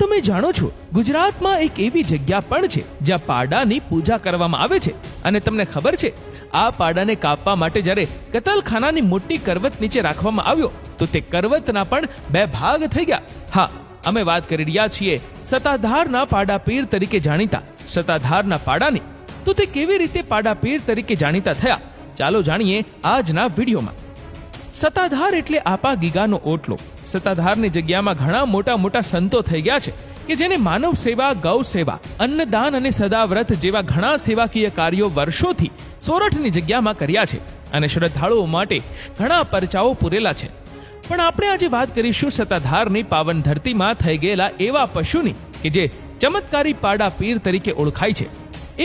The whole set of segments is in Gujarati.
તમે જાણો છો, ગુજરાતમાં એક એવી જગ્યા પણ છે જ્યાં પાડાની પૂજા કરવામાં આવે છે. અને તમને ખબર છે, આ પાડાને કાપવા માટે જ્યારે કતલખાનાની મોટી કરવત નીચે રાખવામાં આવ્યો, તો તે કરવતના પણ બે ભાગ થઈ ગયા. હા, અમે વાત કરી રહ્યા છીએ સત્તાધારના પાડા પીર તરીકે જાણીતા. સત્તાધારના પાડાની. તો તે કેવી રીતે પાડા પીર તરીકે જાણીતા થયા? ચાલો જાણીએ આજના વિડીયોમાં. સત્તાધાર એટલે આપા ગીગાનો ઓટલો. સત્તાધારની જગ્યામાં ઘણા મોટા મોટા સંતો થઈ ગયા છે કે જેને માનવ સેવા, ગૌ સેવા, અન્નદાન અને સદાવ્રત જેવા ઘણા સેવાકીય કાર્યો વર્ષોથી સોરઠની જગ્યામાં કર્યા છે અને શ્રદ્ધાળુઓ માટે ઘણા પરચાઓ પૂરેલા છે. પણ આપણે આજે વાત કરીશું સત્તાધારની પાવન ધરતીમાં થઈ ગયેલા એવા પશુની કે જે ચમત્કારી પાડા પીર તરીકે ઓળખાય છે.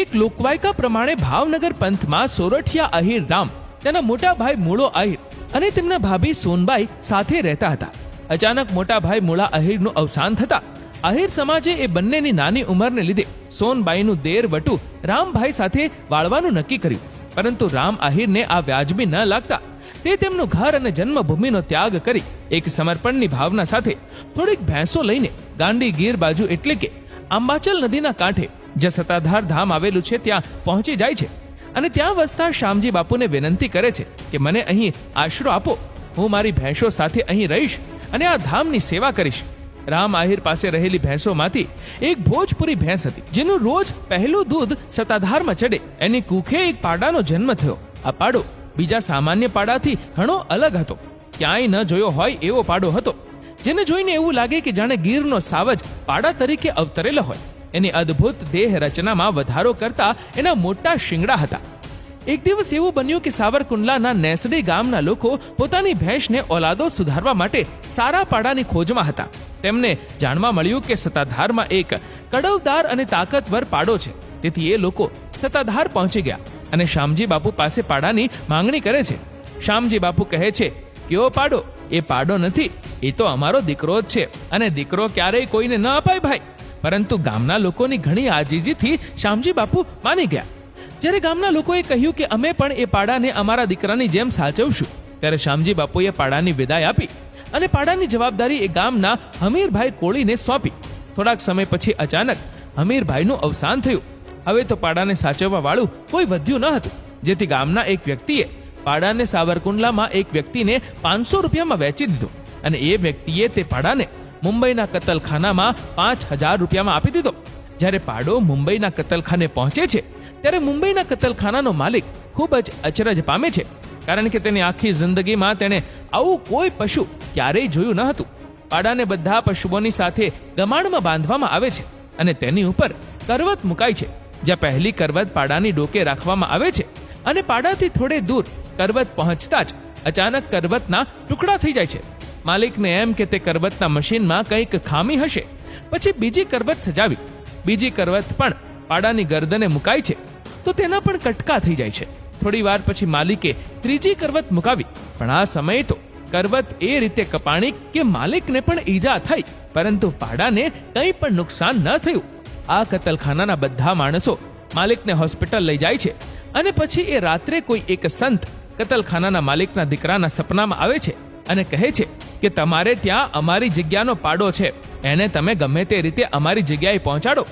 એક લોકવાયકા પ્રમાણે ભાવનગર પંથમાં સોરઠિયા અહીર રામ, તેના મોટા ભાઈ મૂળો અહીર અને તેમના ભાભી સોનબાઈ સાથે રહેતા હતા. અચાનક મોટા ભાઈ મૂળા અહીરનું અવસાન થતા, અહીર સમાજે એ બંનેની નાની ઉંમરને લીધે સોનબાઈનું દેર વટુ રામભાઈ સાથે વાળવાનું નક્કી કર્યું. પરંતુ રામ આહિરને આ વ્યાજબી ન લાગતા. તે તેમનું ઘર અને જન્મભૂમિનો ત્યાગ કરી એક સમર્પણની ભાવના સાથે થોડીક ભેંસો લઈને ગાંડી ગીર બાજુ એટલે કે આંબાચલ નદીના કાંઠે જ્યાં સત્તાધાર ધામ આવેલું છે, ત્યાં પહોંચી જાય છે. અને ત્યાં વસતા શ્યામજી બાપુને વિનંતી કરે છે કે મને અહીં આશરો આપો. હું મારી ભેંસો સાથે અહીં રહીશ અને આ ધામની સેવા કરીશ. રામ આહિર પાસે રહેલી ભેંસોમાંથી એક ભોજપુરી ભેંસ હતી, જેનું રોજ પહેલું દૂધ સત્તાધારમાં ચડે. એની કુખે એક પાડાનો જન્મ થયો. આ પાડો બીજા સામાન્ય પાડાથી ઘણો અલગ હતો. ક્યાંય ન જોયો હોય એવો પાડો હતો, જેને જોઈને એવું લાગે કે જાણે ગીરનો સાવજ પાડા તરીકે અવતરેલો હોય. એની અદ્ભુત દેહ રચનામાં વધારો કરતા એના મોટા શિંગડા હતા. એક દિવસ એવું બન્યું કે સાવરકુંડલાના નેસડી ગામના લોકો પોતાની ભેંસને ઓલાદો સુધારવા માટે સારા પાડાની ખોજમાં હતા. તેમને જાણવા મળ્યું કે સત્તાધારમાં એક કડવદાર અને તાકતવર પાડો છે. તેથી એ લોકો સત્તાધાર પહોંચી ગયા અને શ્યામજી બાપુ પાસે પાડાની માંગણી કરે છે. શ્યામજી બાપુ કહે છે, કેવો પાડો? એ પાડો નથી. એ તો અમારો દીકરો જ છે. અને દીકરો ક્યારેય કોઈને ન અપાય ભાઈ. પરંતુ ગામના લોકોની ઘણી આજીજીથી શ્યામજી બાપુ માની ગયા. જ્યારે ગામના લોકોએ કહ્યું કે અમે પણ એ પાડાને અમારા દીકરાની જેમ સાચવશું, ત્યારે શ્યામજી બાપુએ પાડાની વિદાય આપી અને પાડાની જવાબદારી એ ગામના હમીરભાઈ કોળીને સોંપી. થોડાક સમય પછી અચાનક હમીરભાઈનું અવસાન થયું. હવે તો પાડાને સાચવવા વાળું કોઈ વધ્યું ન હતું, જેથી ગામના એક વ્યક્તિએ પાડાને સાવરકુંડલામાં એક વ્યક્તિને પાંચસો રૂપિયામાં વેચી દીધો અને એ વ્યક્તિએ તે પાડાને મુંબઈના કતલખાનામાં પાંચ હજાર રૂપિયામાં આપી દીધો. જ્યારે પાડો મુંબઈના કતલખાને પહોંચે છે, ત્યારે મુંબઈના કતલખાનાનો માલિક ખૂબ જ અચરજ પામે છે, કારણ કે તેની આખી જિંદગીમાં તેણે આવું કોઈ પશુ ક્યારેય જોયું ન હતું. પાડાને બધા પશુઓની સાથે ગમાણમાં બાંધવામાં આવે છે અને તેની ઉપર કરવત મુકાય છે, જ્યાં પહેલી કરવત પાડાની ડોકે રાખવામાં આવે છે અને પાડાથી થોડે દૂર કરવત પહોંચતા જ અચાનક કરવતના ટુકડા થઈ જાય છે. માલિકને એમ કે તે કરવતના મશીનમાં કંઈક ખામી હશે. પછી બીજી કરવત સજાવી, બીજી કરવત પણ પાડાની ગરદને મુકાય છે. તો તેના પણ કટકા થઈ જાય છે. થોડી વાર પછી માલિકે ત્રીજી કરવત મુકાવી, પણ આ સમયે તો કરવત એ રીતે કપાણી કે માલિકને પણ ઈજા થઈ, પરંતુ પાડાને કંઈ પણ નુકસાન ન થયું. આ કતલખાનાના બધા માણસો માલિકને હોસ્પિટલ લઈ જાય છે અને પછી એ રાત્રે કોઈ એક સંત કતલખાનાના માલિકના દીકરાના સપનામાં આવે છે અને કહે છે કે તમારે ત્યાં અમારી જગ્યાનો પાડો છે. એને તમે ગમે તે રીતે અમારી જગ્યાએ પહોંચાડો.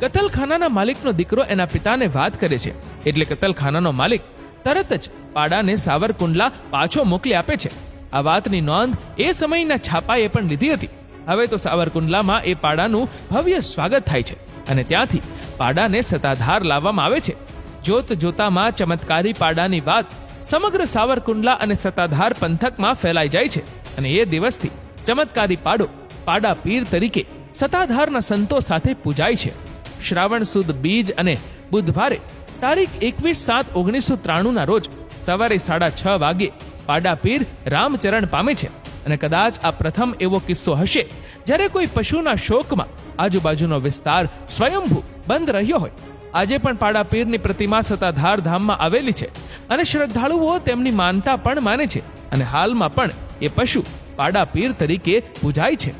કતલખાનાના માલિકનો દીકરો એના પિતાને વાત કરે છે. એટલે કતલખાનાનો માલિક તરત જ પાડાને સાવરકુંડલા પાછો મોકલી આપે છે. આ વાતની નોંધ એ સમયના છાપાએ પણ લીધી હતી. હવે તો સાવરકુંડલામાં એ પાડાનું ભવ્ય સ્વાગત થાય છે અને ત્યાંથી પાડાને સત્તાધાર લાવવામાં આવે છે. જોત જોતામાં ચમત્કારી પાડાની વાત સમગ્ર સાવરકુંડલા અને સત્તાધાર પંથકમાં ફેલાઈ જાય છે. અને એ દિવસથી ચમત્કારી પાડો, પાડા પીર તરીકે સત્તાધારના સંતો સાથે પૂજાય છે. શ્રાવણ સુદ બીજ અને બુધવારે તારીખ એકવીસ સાત ઓગણીસો ત્રાણુંના રોજ સવારે સાડા છ વાગે પાડા પીર રામચરણ પામે છે. અને કદાચ આ પ્રથમ એવો કિસ્સો હશે જ્યારે કોઈ પશુના શોકમાં આજુબાજુનો વિસ્તાર સ્વયંભૂ બંધ રહ્યો હોય. આજે પણ પાડા પીરની પ્રતિમા સત્તાધાર ધામમાં આવેલી છે અને શ્રદ્ધાળુઓ તેમની માનતા પણ માને છે. અને હાલમાં પણ એ પશુ પાડા પીર તરીકે પૂજાય છે.